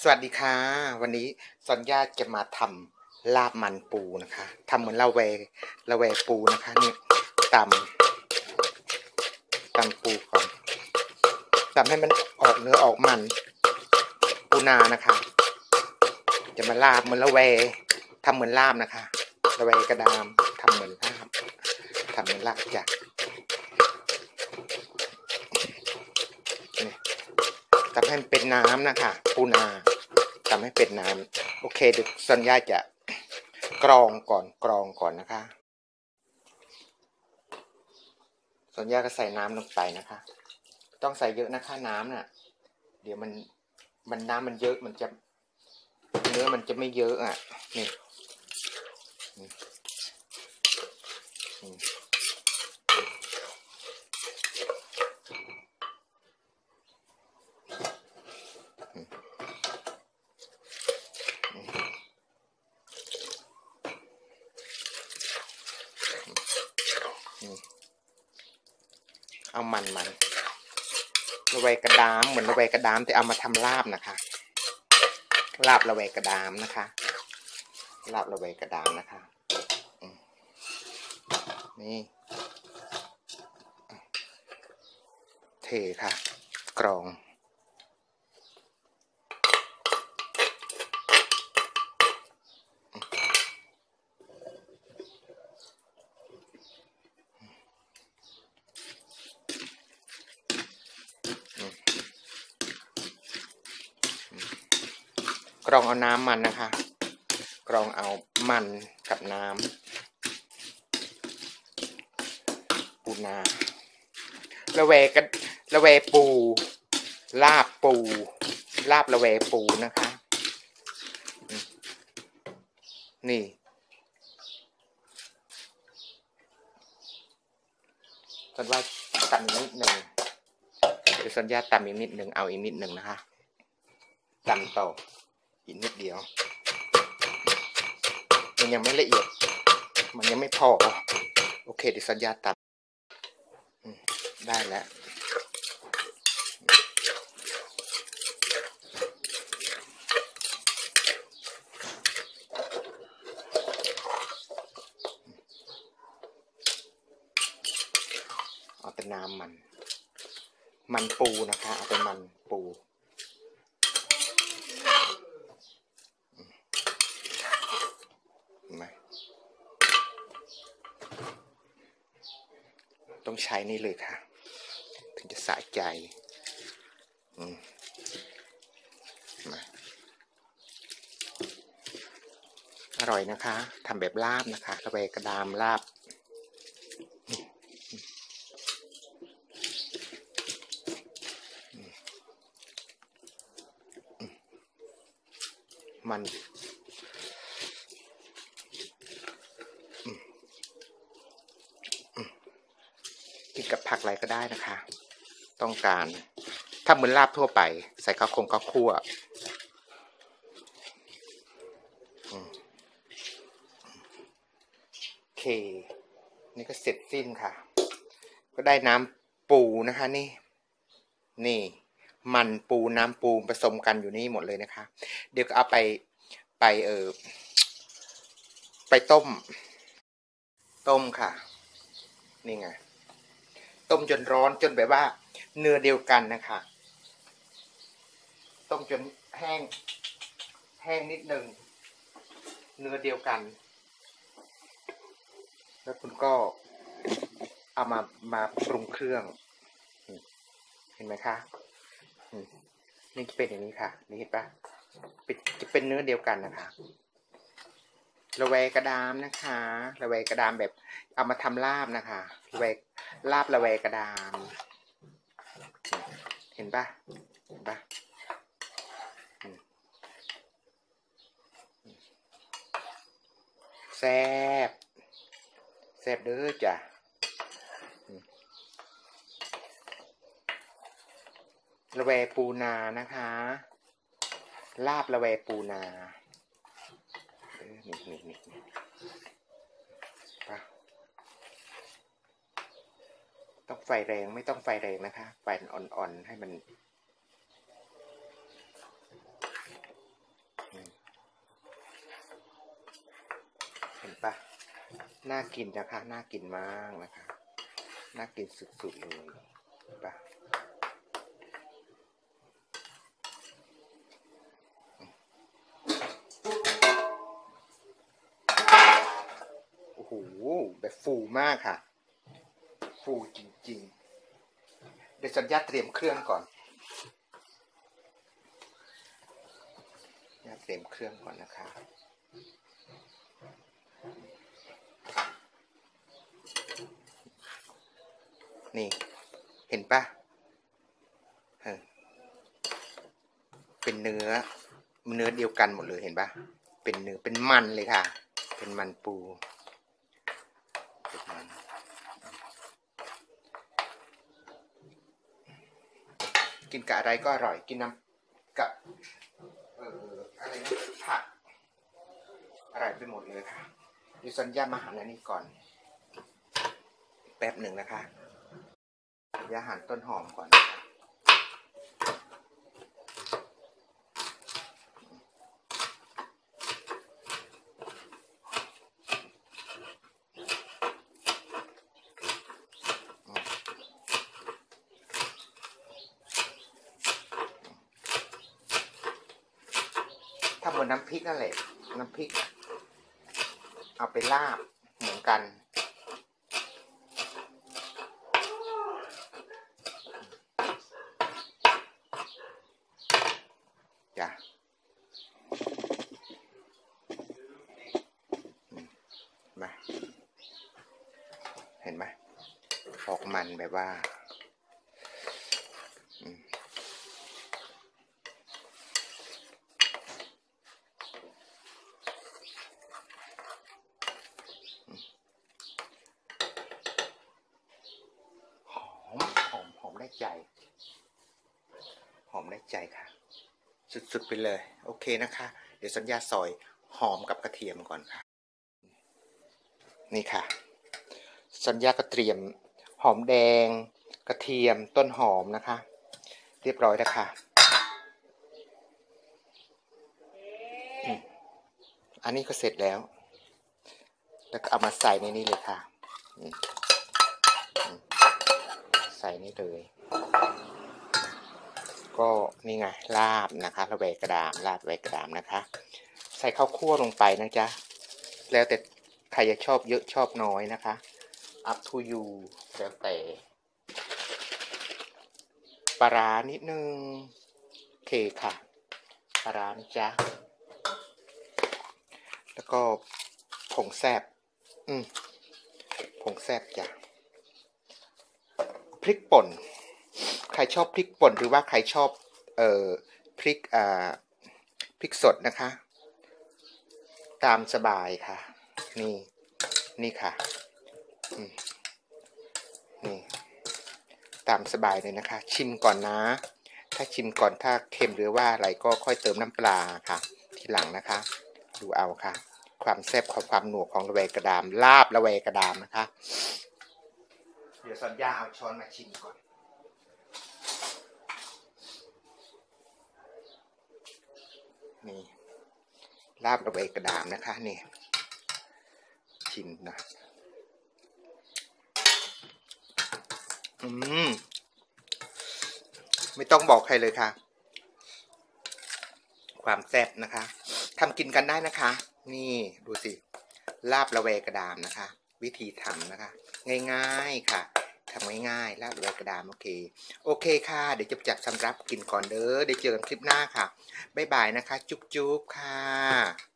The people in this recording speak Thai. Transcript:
สวัสดีค่ะ วันนี้สัญญาจะมาทำลาบมันปูนะคะทำเหมือนละเวละเวปูนะคะนี่ตำตำปูก่อนตำให้มันออกเนื้อออกมัน ปูนานะคะ จะมาลาบเหมือนละเวทำเหมือนลาบนะคะละเวกระดามทำเหมือนลาบทำเหมือนลาบจ้ะนี่ ทำให้มันเป็นน้ำนะคะปูนาทำให้เป็นน้ำโอเคเดี๋ยวสัญญาจะกรองก่อนกรองก่อนนะคะ สัญญาก็ใส่น้ำลงไปนะคะ ต้องใส่เยอะนะคะน้ำน่ะ เดี๋ยวมันมันน้ำมันเยอะมันจะเนื้อมันจะไม่เยอะอะนี่ นี่นี่ เอามันมันระแวกระดามเหมือนระแวกระดามแต่เอามาทำลาบนะคะ ลาบระแวกระดามนะคะ ลาบระแวกระดามนะคะนี่เทค่ะ กรอง กรองเอาน้ำมันนะคะ กรองเอามันกับน้ำปูนาละเวกระละเวปู ลาบปู ลาบละเวปูนะคะ นี่สันว่าตำอีกนิดหนึ่งเดี๋ยวสัญญาตำอีกนิดหนึ่งเอาอีกนิดหนึ่งนะคะตำต่ อีกนิดเดียว มันยังไม่ละเอียด มันยังไม่พอ โอเคดิสัญญาตัดได้แล้วเอาแต่น้ำมัน มันปูนะคะ เอาแต่มันปู เห็นไหมต้อง ใช้นี่เลยค่ะ ถึงจะสะใจอืมเห็นไหมอร่อยนะคะทำแบบลาบนะคะกระเบกระดามลาบมัน กินกับ ผักอะไรก็ได้นะคะ ต้องการถ้าเหมือนลาบทั่วไป ใส่ข้าวคงข้าวคั่วโอเค นี่ก็เสร็จสิ้นค่ะ ก็ได้น้ำปูนะคะนี่ นี่ มันปูน้ำปูผสมกันอยู่นี่หมดเลยนะคะ เดี๋ยวก็เอาไปไปเออไปต้ม ต้มค่ะ นี่ไง ต้มจนร้อนจนแบบว่า เนื้อเดียวกันนะคะ ต้มจนแห้ง แห้งนิดหนึ่งเนื้อเดียวกัน แล้วคุณก็เอามามาปรุงเครื่อง เห็นไหมคะนี่จะเป็นอย่างนี้ค่ะ นี่เห็นปะเป็นจะเป็นเนื้อเดียวกันนะคะ ระเวกระดามนะคะ ระเวกระดามแบบเอามาทำลาบนะคะระเวลาบระเวกระดาม เห็นปะเห็นปะแซบแซบเด้อจ้ะระเวปูนานะคะ ลาบระเวปูนา นี่นี่นี่ปต้องไฟแรงไม่ต้องไฟแรงนะคะ ไฟอ่อนๆให้มันเห็นปะน่ากินนะคะ น่ากินมากนะคะ น่ากินสุดๆเลยปะ แบบฟูมากค่ะ ฟูจริงๆ เดี๋ยวสัญญาเตรียมเครื่องก่อนญาเตรียมเครื่องก่อนนะคะนี่ เห็นปะเออเป็นเนื้อ เนื้อเดียวกันหมดเลยเห็นปะเป็นเนื้อเป็นมันเลยค่ะ เป็นมันปู ป็นมันกินกับอะไรก็อร่อย กินน้ำกับเอ่ออะไรนะผักอร่อยไปหมดเลยค่ะดิฉันย่ามาหารอันนี้ก่อน แป๊บหนึ่งนะคะยาหั่นต้นหอมก่อนนะคะ เหมือนน้ำพริกนั่นแหละ น้ำพริก เอาไปลาบเหมือนกัน จ้ะมา เห็นไหมออกมันแบบว่าอืมอืมหอม หอม หอมได้ใจ หอมได้ ใจค่ะ สุดๆไปเลย โอเคนะคะ เดี๋ยวสัญญาซอยหอมกับกระเทียมก่อนค่ะ นี่ค่ะ สัญญาก็เตรียม หอมแดง กระเทียมต้นหอมนะคะ เรียบร้อยแล้วค่ะอันนี้ก็เสร็จแล้ว แล้วก็เอามาใส่ในนี้เลยค่ะ ใส่นี่เลย ก็นี่ไงลาบนะคะระเวกระดามลาบระเวกระดามนะคะ ใส่ข้าวคั่วลงไปนะจ๊ะแล้วแต่ใครจะชอบเยอะชอบน้อยนะคะ up to you แล้วแต่ปลาร้านิดนึงเคค่ะปลาร้านะจ๊ะแล้วก็ผงแซบอืมผงแซบจ้ะพริกป่น ใครชอบพริกป่นหรือว่าใครชอบเอ่อพริกอ่าพริกสดนะคะ ตามสบายค่ะ นี่นี่ค่ะนี่ตามสบายเลยนะคะ ชิมก่อนนะ ถ้าชิมก่อนถ้าเค็มหรือว่าอะไรก็ค่อยเติมน้ำปลาค่ะ ทีหลังนะคะ ดูเอาค่ะ ความแซ่บของความหนัวของระเวกระดาม ลาบระเวกระดามนะคะ เดี๋ยวสัญญาเอาช้อนมาชิมก่อน นี่ลาบระเวกระดามนะคะ นี่ ชิมนะอืม ไม่ต้องบอกใครเลยค่ะ ความแซ่บนะคะทำกินกันได้นะคะ นี่ดูสิ ลาบระเวกระดามนะคะ วิธีทำนะคะ ง่ายๆค่ะ ทำง่ายๆลาบระเวกระดามโอเค โอเคค่ะ เดี๋ยวจะจัดสำรับกินก่อนเด้อเดี๋ยวเจอกันคลิปหน้าค่ะ บ๊ายบายนะคะ จุ๊บๆค่ะ